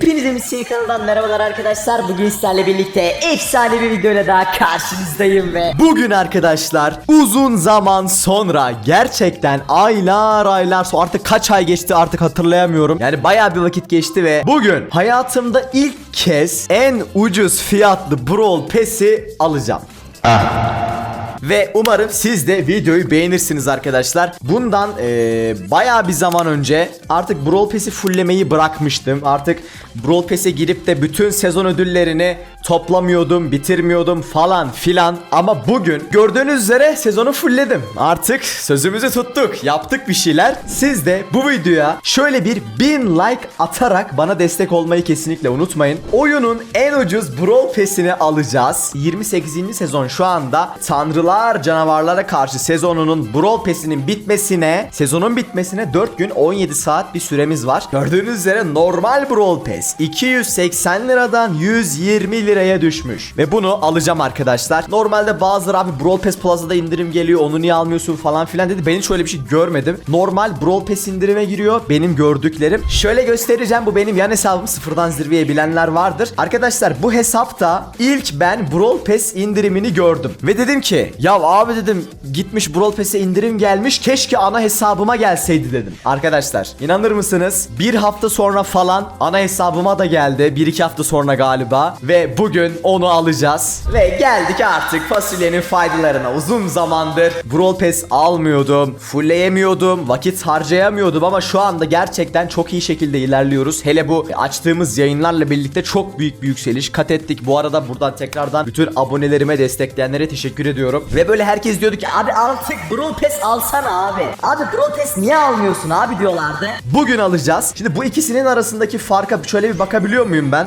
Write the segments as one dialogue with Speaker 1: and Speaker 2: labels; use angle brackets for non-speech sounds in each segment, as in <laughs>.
Speaker 1: Hepinize Miskin kanalından merhabalar arkadaşlar. Bugün sizlerle birlikte efsane bir videoyla daha karşınızdayım ve
Speaker 2: Bugün arkadaşlar uzun zaman sonra gerçekten aylar aylar sonra artık kaç ay geçti artık hatırlayamıyorum. Yani bayağı bir vakit geçti ve bugün hayatımda ilk kez en ucuz fiyatlı Brawl Pass'i alacağım. Ve umarım siz de videoyu beğenirsiniz arkadaşlar. Bundan eee bayağı bir zaman önce artık Brawl Pass'i fulllemeyi bırakmıştım. Artık Brawl Pass'e girip de bütün sezon ödüllerini toplamıyordum, bitirmiyordum falan filan. Ama bugün gördüğünüz üzere sezonu fullledim. Artık sözümüzü tuttuk. Yaptık bir şeyler. Siz de bu videoya şöyle bir 1000 like atarak bana destek olmayı kesinlikle unutmayın. Oyunun en ucuz Brawl Pass'ini alacağız. 28. sezon şu anda Tanrılar Canavarlara karşı sezonunun Brawl Pass'inin bitmesine, sezonun bitmesine 4 gün 17 saat bir süremiz var. Gördüğünüz üzere normal Brawl Pass 280 liradan 120 liraya düşmüş. Ve bunu alacağım arkadaşlar. Normalde bazıları abi Brawl Pass Plaza'da indirim geliyor onu niye almıyorsun falan filan dedi. Ben hiç öyle bir şey görmedim. Normal Brawl Pass indirime giriyor benim gördüklerim. Şöyle göstereceğim bu benim yan hesabım sıfırdan zirveye bilenler vardır. Arkadaşlar bu hesapta ilk ben Brawl Pass indirimini gördüm. Ve dedim ki ya abi dedim gitmiş Brawl Pass'e indirim gelmiş keşke ana hesabıma gelseydi dedim. Arkadaşlar inanır mısınız? Bir hafta sonra falan ana hesabıma da geldi. Bir iki hafta sonra galiba. Ve bugün onu alacağız. Ve geldik artık fasulyenin faydalarına. Uzun zamandır Brawl Pass almıyordum. Fullleyemiyordum. Vakit harcayamıyordum ama şu anda gerçekten çok iyi şekilde ilerliyoruz. Hele bu açtığımız yayınlarla birlikte çok büyük bir yükseliş kat ettik. Bu arada buradan tekrardan bütün abonelerime destekleyenlere teşekkür ediyorum.
Speaker 1: Ve böyle herkes diyordu ki abi artık Brawl Pass alsana abi. Abi Brawl Pass niye almıyorsun abi diyorlardı.
Speaker 2: Bugün alacağız. Şimdi bu ikisinin arasındaki farka şöyle bir bakabiliyor muyum ben?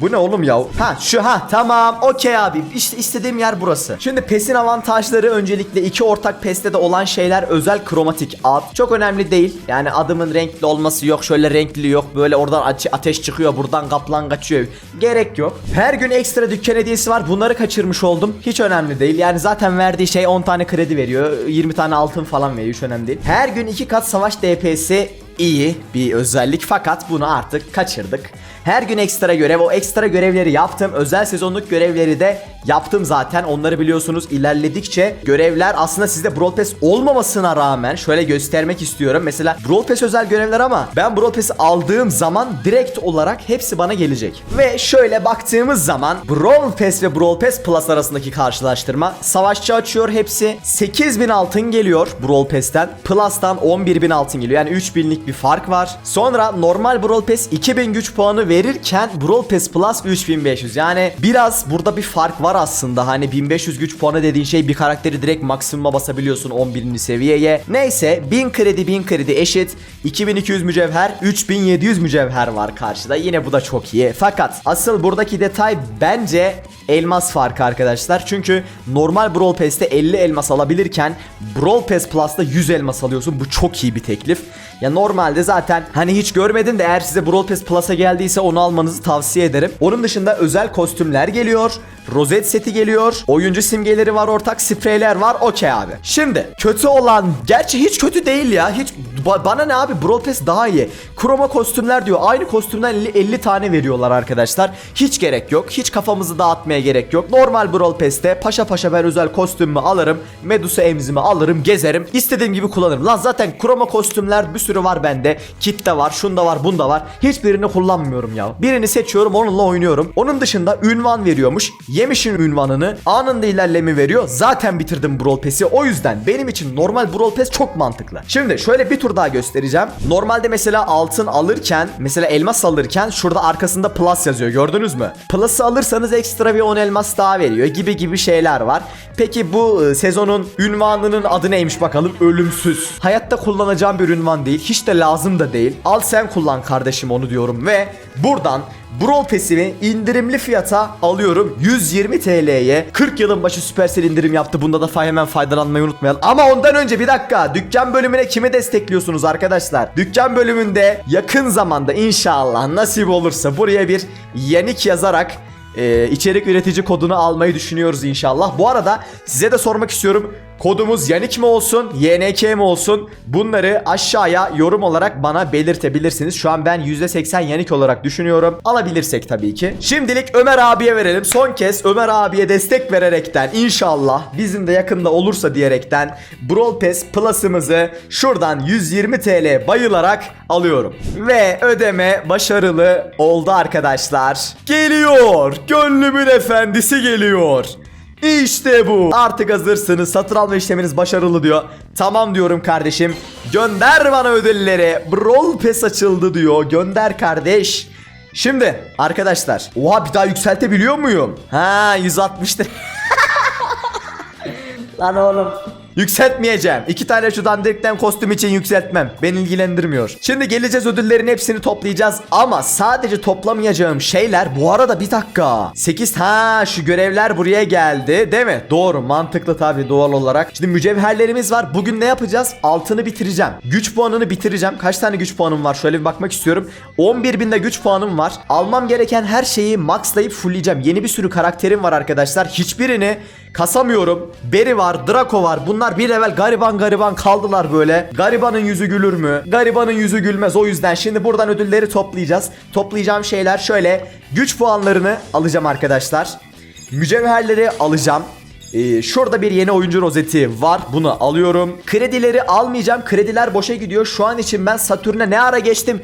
Speaker 2: Bu ne oğlum ya? Ha şu ha tamam okey abi işte istediğim yer burası. Şimdi PES'in avantajları öncelikle iki ortak PES'te de olan şeyler özel kromatik ad. Çok önemli değil. Yani adımın renkli olması yok şöyle renkli yok böyle oradan ate- ateş çıkıyor buradan kaplan kaçıyor. Gerek yok. Her gün ekstra dükkan hediyesi var bunları kaçırmış oldum. Hiç önemli değil. Yani zaten verdiği şey 10 tane kredi veriyor 20 tane altın falan veriyor hiç önemli değil. Her gün iki kat savaş DPS'i iyi bir özellik fakat bunu artık kaçırdık. Her gün ekstra görev o ekstra görevleri yaptım. Özel sezonluk görevleri de yaptım zaten. Onları biliyorsunuz ilerledikçe görevler aslında sizde Brawl Pass olmamasına rağmen şöyle göstermek istiyorum. Mesela Brawl Pass özel görevler ama ben Brawl Pass'i aldığım zaman direkt olarak hepsi bana gelecek. Ve şöyle baktığımız zaman Brawl Pass ve Brawl Pass Plus arasındaki karşılaştırma. Savaşçı açıyor hepsi. 8000 altın geliyor Brawl Pass'ten. Plus'tan 11000 altın geliyor. Yani 3000'lik bir fark var. Sonra normal Brawl Pass 2000 güç puanı verirken Brawl Pass Plus 3500. Yani biraz burada bir fark var aslında. Hani 1500 güç puanı dediğin şey bir karakteri direkt maksimuma basabiliyorsun 11. seviyeye. Neyse 1000 kredi 1000 kredi eşit. 2200 mücevher 3700 mücevher var karşıda. Yine bu da çok iyi. Fakat asıl buradaki detay bence elmas farkı arkadaşlar. Çünkü normal Brawl Pass'te 50 elmas alabilirken Brawl Pass Plus'ta 100 elmas alıyorsun. Bu çok iyi bir teklif. Ya normalde zaten hani hiç görmedin de eğer size Brawl Pass Plus'a geldiyse onu almanızı tavsiye ederim. Onun dışında özel kostümler geliyor. Rozet seti geliyor. Oyuncu simgeleri var ortak. Spreyler var. Okey abi. Şimdi kötü olan gerçi hiç kötü değil ya. Hiç ba- bana ne abi Brawl Pass daha iyi. Kroma kostümler diyor. Aynı kostümden 50, 50 tane veriyorlar arkadaşlar. Hiç gerek yok. Hiç kafamızı dağıtmaya gerek yok. Normal Brawl Pass'te paşa paşa ben özel kostümümü alırım. Medusa emzimi alırım. Gezerim. İstediğim gibi kullanırım. Lan zaten kroma kostümler bir sürü var bende. Kit de var. Şunda var. Bunda var. Hiçbirini kullanmıyorum ya. Birini seçiyorum. Onunla oynuyorum. Onun dışında ünvan veriyormuş. Yemişin ünvanını. Anında ilerleme veriyor. Zaten bitirdim Brawl Pass'i. O yüzden benim için normal Brawl Pass çok mantıklı. Şimdi şöyle bir tur daha göstereceğim. Normalde mesela altın alırken mesela elmas alırken şurada arkasında plus yazıyor. Gördünüz mü? Plus'ı alırsanız ekstra bir 10 elmas daha veriyor gibi gibi şeyler var. Peki bu e, sezonun ünvanının adı neymiş bakalım? Ölümsüz. Hayatta kullanacağım bir ünvan değil. Hiç de lazım da değil. Al sen kullan kardeşim onu diyorum ve buradan Brawl Pass'imi indirimli fiyata alıyorum. 120 TL'ye 40 yılın başı Supercell indirim yaptı. Bunda da hemen faydalanmayı unutmayalım. Ama ondan önce bir dakika. Dükkan bölümüne kimi destekliyorsunuz arkadaşlar? Dükkan bölümünde yakın zamanda inşallah nasip olursa buraya bir yenik yazarak e, içerik üretici kodunu almayı düşünüyoruz inşallah. Bu arada size de sormak istiyorum. Kodumuz Yanik mi olsun, YNK mi olsun? Bunları aşağıya yorum olarak bana belirtebilirsiniz. Şu an ben %80 Yanik olarak düşünüyorum. Alabilirsek tabii ki. Şimdilik Ömer abiye verelim. Son kez Ömer abiye destek vererekten inşallah bizim de yakında olursa diyerekten Brawl Pass Plus'ımızı şuradan 120 TL bayılarak alıyorum. Ve ödeme başarılı oldu arkadaşlar. Geliyor. Gönlümün efendisi geliyor. İşte bu. Artık hazırsınız. Satın alma işleminiz başarılı diyor. Tamam diyorum kardeşim. Gönder bana ödülleri. Brawl Pass açıldı diyor. Gönder kardeş. Şimdi arkadaşlar. Oha bir daha yükseltebiliyor muyum? Ha 160 lira. <laughs>
Speaker 1: Lan oğlum.
Speaker 2: Yükseltmeyeceğim. İki tane şu dandikten kostüm için yükseltmem. Beni ilgilendirmiyor. Şimdi geleceğiz ödüllerin hepsini toplayacağız. Ama sadece toplamayacağım şeyler bu arada bir dakika. 8 ha şu görevler buraya geldi değil mi? Doğru mantıklı tabii doğal olarak. Şimdi mücevherlerimiz var. Bugün ne yapacağız? Altını bitireceğim. Güç puanını bitireceğim. Kaç tane güç puanım var? Şöyle bir bakmak istiyorum. 11 binde güç puanım var. Almam gereken her şeyi maxlayıp fullleyeceğim. Yeni bir sürü karakterim var arkadaşlar. Hiçbirini kasamıyorum. Berry var, Draco var. Bunlar bir level gariban gariban kaldılar böyle. Garibanın yüzü gülür mü? Garibanın yüzü gülmez. O yüzden şimdi buradan ödülleri toplayacağız. Toplayacağım şeyler şöyle. Güç puanlarını alacağım arkadaşlar. Mücevherleri alacağım. Ee, şurada bir yeni oyuncu rozeti var. Bunu alıyorum. Kredileri almayacağım. Krediler boşa gidiyor. Şu an için ben Satürn'e ne ara geçtim?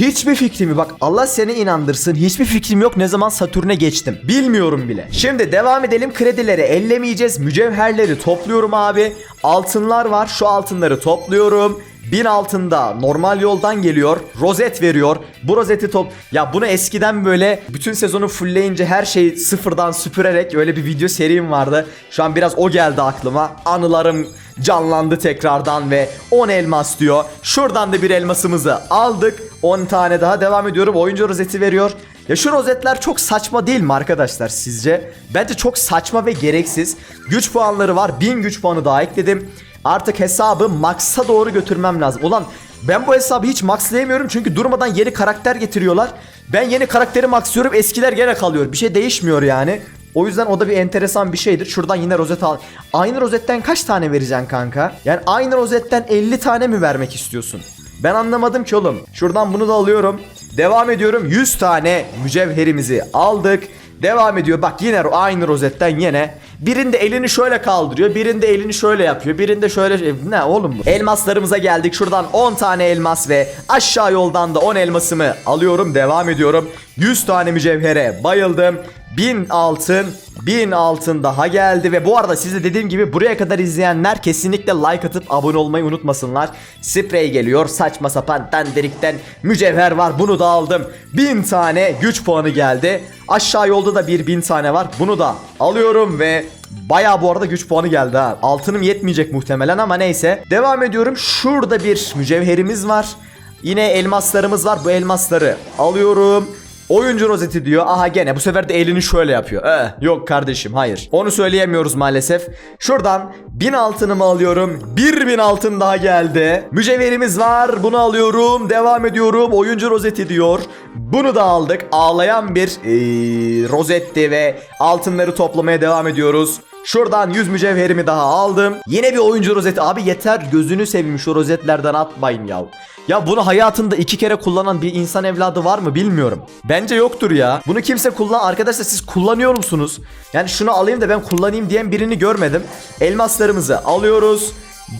Speaker 2: Hiçbir fikrim yok. Bak Allah seni inandırsın. Hiçbir fikrim yok ne zaman Satürn'e geçtim. Bilmiyorum bile. Şimdi devam edelim. Kredileri ellemeyeceğiz. Mücevherleri topluyorum abi. Altınlar var. Şu altınları topluyorum. 1000 altında normal yoldan geliyor. Rozet veriyor. Bu rozeti top... Ya bunu eskiden böyle bütün sezonu fullleyince her şeyi sıfırdan süpürerek öyle bir video serim vardı. Şu an biraz o geldi aklıma. Anılarım canlandı tekrardan ve 10 elmas diyor. Şuradan da bir elmasımızı aldık. 10 tane daha devam ediyorum. Oyuncu rozeti veriyor. Ya şu rozetler çok saçma değil mi arkadaşlar sizce? Bence çok saçma ve gereksiz. Güç puanları var. 1000 güç puanı daha ekledim. Artık hesabı max'a doğru götürmem lazım. Ulan ben bu hesabı hiç maxlayamıyorum çünkü durmadan yeni karakter getiriyorlar. Ben yeni karakteri maxlıyorum eskiler gene kalıyor. Bir şey değişmiyor yani. O yüzden o da bir enteresan bir şeydir. Şuradan yine rozet al. Aynı rozetten kaç tane vereceksin kanka? Yani aynı rozetten 50 tane mi vermek istiyorsun? Ben anlamadım ki oğlum. Şuradan bunu da alıyorum. Devam ediyorum. 100 tane mücevherimizi aldık. Devam ediyor. Bak yine aynı rozetten yine. Birinde elini şöyle kaldırıyor. Birinde elini şöyle yapıyor. Birinde şöyle E, ne oğlum bu? Elmaslarımıza geldik. Şuradan 10 tane elmas ve aşağı yoldan da 10 elmasımı alıyorum. Devam ediyorum. 100 tane mücevhere bayıldım. 1000 altın 1000 altın daha geldi ve bu arada size dediğim gibi buraya kadar izleyenler kesinlikle like atıp abone olmayı unutmasınlar. Sprey geliyor saçma sapan dandirikten mücevher var bunu da aldım. 1000 tane güç puanı geldi. Aşağı yolda da bir 1000 tane var bunu da alıyorum ve Baya bu arada güç puanı geldi ha. Altınım yetmeyecek muhtemelen ama neyse. Devam ediyorum. Şurada bir mücevherimiz var. Yine elmaslarımız var. Bu elmasları alıyorum. Oyuncu rozeti diyor. Aha gene bu sefer de elini şöyle yapıyor. Eh, yok kardeşim hayır. Onu söyleyemiyoruz maalesef. Şuradan 1000 altınımı alıyorum. 1000 altın daha geldi. Mücevherimiz var. Bunu alıyorum. Devam ediyorum. Oyuncu rozeti diyor. Bunu da aldık. Ağlayan bir eee, rozetti ve altınları toplamaya devam ediyoruz. Şuradan 100 mücevherimi daha aldım. Yine bir oyuncu rozeti. Abi yeter gözünü seveyim şu rozetlerden atmayın ya. Ya bunu hayatında iki kere kullanan bir insan evladı var mı bilmiyorum. Bence yoktur ya. Bunu kimse kullan... Arkadaşlar siz kullanıyor musunuz? Yani şunu alayım da ben kullanayım diyen birini görmedim. Elmaslarımızı alıyoruz.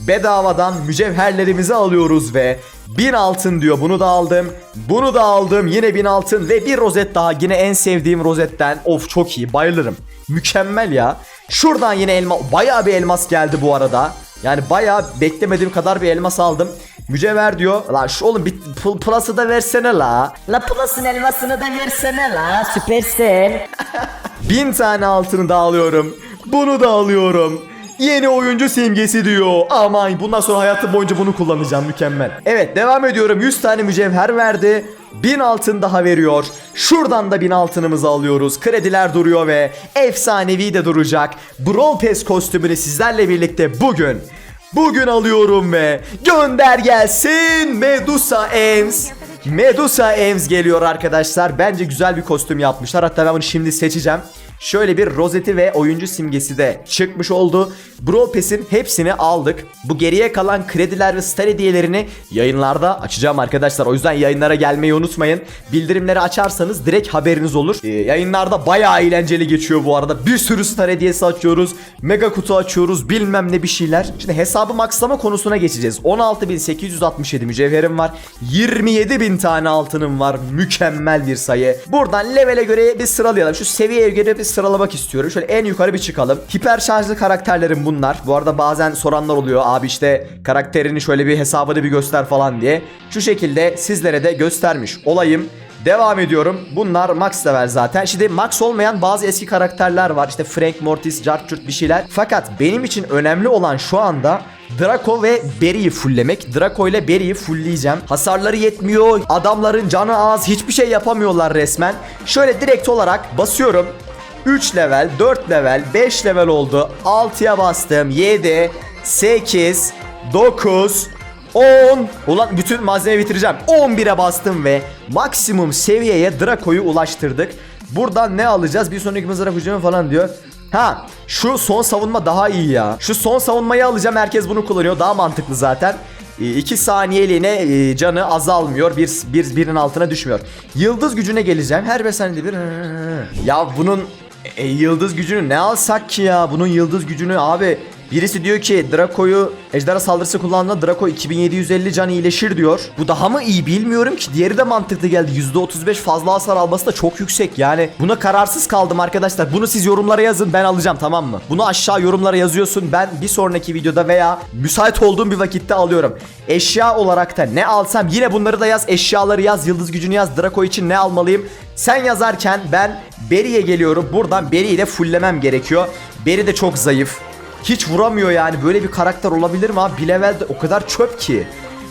Speaker 2: Bedavadan mücevherlerimizi alıyoruz ve 1000 altın diyor bunu da aldım. Bunu da aldım yine 1000 altın ve bir rozet daha yine en sevdiğim rozetten. Of çok iyi bayılırım. Mükemmel ya. Şuradan yine elma bayağı bir elmas geldi bu arada. Yani bayağı beklemediğim kadar bir elmas aldım. Mücevher diyor. La şu oğlum bir pl- plus'ı da versene la.
Speaker 1: La Plus'ın elmasını da versene la. Süpersin. <laughs>
Speaker 2: Bin tane altını da alıyorum. Bunu da alıyorum. Yeni oyuncu simgesi diyor. Aman bundan sonra hayatım boyunca bunu kullanacağım mükemmel. Evet devam ediyorum. 100 tane mücevher verdi. 1000 altın daha veriyor. Şuradan da 1000 altınımızı alıyoruz. Krediler duruyor ve efsanevi de duracak. Brawl Pass kostümünü sizlerle birlikte bugün Bugün alıyorum ve gönder gelsin Medusa Ems. Medusa Ems geliyor arkadaşlar. Bence güzel bir kostüm yapmışlar. Hatta ben bunu şimdi seçeceğim. Şöyle bir rozeti ve oyuncu simgesi de çıkmış oldu. Brawl Pass'in hepsini aldık. Bu geriye kalan krediler ve star hediyelerini yayınlarda açacağım arkadaşlar. O yüzden yayınlara gelmeyi unutmayın. Bildirimleri açarsanız direkt haberiniz olur. Ee, yayınlarda bayağı eğlenceli geçiyor bu arada. Bir sürü star hediyesi açıyoruz. Mega kutu açıyoruz. Bilmem ne bir şeyler. Şimdi hesabı maxlama konusuna geçeceğiz. 16.867 mücevherim var. 27.000 tane altınım var. Mükemmel bir sayı. Buradan levele göre bir sıralayalım. Şu seviyeye göre bir sıralamak istiyorum. Şöyle en yukarı bir çıkalım. Hiper şarjlı karakterlerim bunlar. Bu arada bazen soranlar oluyor. Abi işte karakterini şöyle bir hesabını bir göster falan diye. Şu şekilde sizlere de göstermiş olayım. Devam ediyorum. Bunlar max level zaten. Şimdi max olmayan bazı eski karakterler var. İşte Frank, Mortis, Jarchurt bir şeyler. Fakat benim için önemli olan şu anda Draco ve Barry'i fulllemek. Draco ile Barry'i fullleyeceğim. Hasarları yetmiyor. Adamların canı az. Hiçbir şey yapamıyorlar resmen. Şöyle direkt olarak basıyorum. 3 level, 4 level, 5 level oldu. 6'ya bastım. 7, 8, 9, 10. Ulan bütün malzeme bitireceğim. 11'e bastım ve maksimum seviyeye Draco'yu ulaştırdık. Buradan ne alacağız? Bir sonraki mızrak hücumu falan diyor. Ha şu son savunma daha iyi ya. Şu son savunmayı alacağım. Herkes bunu kullanıyor. Daha mantıklı zaten. 2 saniyeliğine e, canı azalmıyor. Bir, bir birin altına düşmüyor. Yıldız gücüne geleceğim. Her 5 saniyede bir. Ya bunun e, yıldız gücünü ne alsak ki ya? Bunun yıldız gücünü abi Birisi diyor ki Draco'yu ejderha saldırısı kullandığında Draco 2750 can iyileşir diyor. Bu daha mı iyi bilmiyorum ki. Diğeri de mantıklı geldi. %35 fazla hasar alması da çok yüksek. Yani buna kararsız kaldım arkadaşlar. Bunu siz yorumlara yazın ben alacağım tamam mı? Bunu aşağı yorumlara yazıyorsun. Ben bir sonraki videoda veya müsait olduğum bir vakitte alıyorum. Eşya olarak da ne alsam yine bunları da yaz. Eşyaları yaz. Yıldız gücünü yaz. Draco için ne almalıyım? Sen yazarken ben Beri'ye geliyorum. Buradan Beri'yi de fulllemem gerekiyor. Beri de çok zayıf. Hiç vuramıyor yani. Böyle bir karakter olabilir mi abi? Bir levelde o kadar çöp ki.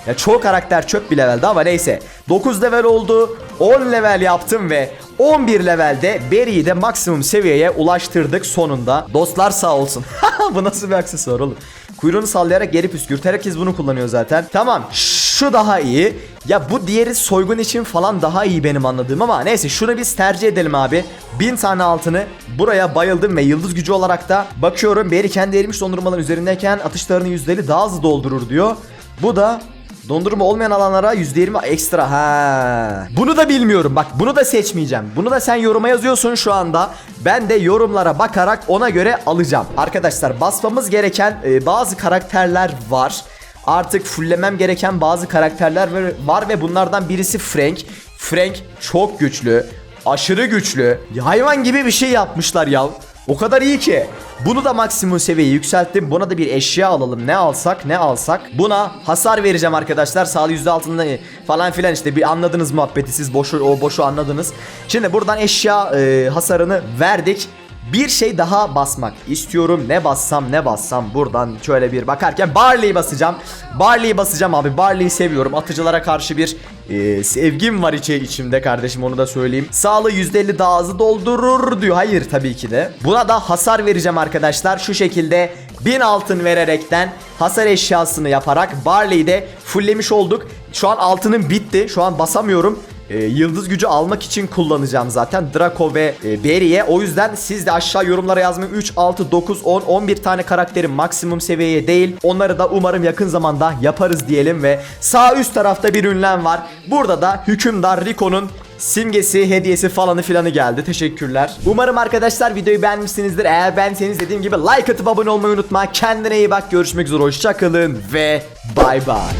Speaker 2: Ya çoğu karakter çöp bir levelde ama neyse. 9 level oldu. 10 level yaptım ve 11 levelde Barry'i de maksimum seviyeye ulaştırdık sonunda. Dostlar sağ olsun. <laughs> Bu nasıl bir aksesuar oğlum? Kuyruğunu sallayarak geri püskürt. Herkes bunu kullanıyor zaten. Tamam. Şu daha iyi. Ya bu diğeri soygun için falan daha iyi benim anladığım ama neyse şunu biz tercih edelim abi. 1000 tane altını buraya bayıldım ve yıldız gücü olarak da bakıyorum. Barry kendi erimiş dondurmaların üzerindeyken atışlarını %50 daha hızlı doldurur diyor. Bu da Dondurma olmayan alanlara %20 ekstra. Ha. Bunu da bilmiyorum. Bak bunu da seçmeyeceğim. Bunu da sen yoruma yazıyorsun şu anda. Ben de yorumlara bakarak ona göre alacağım. Arkadaşlar basmamız gereken e, bazı karakterler var. Artık fullemem gereken bazı karakterler var- ve bunlardan birisi Frank. Frank çok güçlü. Aşırı güçlü. Hayvan gibi bir şey yapmışlar ya. O kadar iyi ki. Bunu da maksimum seviyeye yükselttim. Buna da bir eşya alalım. Ne alsak ne alsak. Buna hasar vereceğim arkadaşlar. Sağlı yüzde altında falan filan işte bir anladınız muhabbeti. Siz boşu o boşu anladınız. Şimdi buradan eşya e, hasarını verdik. Bir şey daha basmak istiyorum. Ne bassam ne bassam buradan şöyle bir bakarken Barley'i basacağım. Barley'i basacağım abi. Barley'i seviyorum. Atıcılara karşı bir e, sevgim var içi içimde kardeşim onu da söyleyeyim. Sağlığı %50 daha hızlı doldurur diyor. Hayır tabii ki de. Buna da hasar vereceğim arkadaşlar. Şu şekilde 1000 altın vererekten hasar eşyasını yaparak Barley'i de fulllemiş olduk. Şu an altının bitti. Şu an basamıyorum. E, yıldız gücü almak için kullanacağım zaten Draco ve e, Barry'e. O yüzden siz de aşağı yorumlara yazmayın. 3, 6, 9, 10, 11 tane karakterin maksimum seviyeye değil. Onları da umarım yakın zamanda yaparız diyelim ve sağ üst tarafta bir ünlem var. Burada da hükümdar Rico'nun simgesi, hediyesi falanı filanı geldi. Teşekkürler. Umarım arkadaşlar videoyu beğenmişsinizdir. Eğer beğendiyseniz dediğim gibi like atıp abone olmayı unutma. Kendine iyi bak. Görüşmek üzere. Hoşçakalın ve bay bay.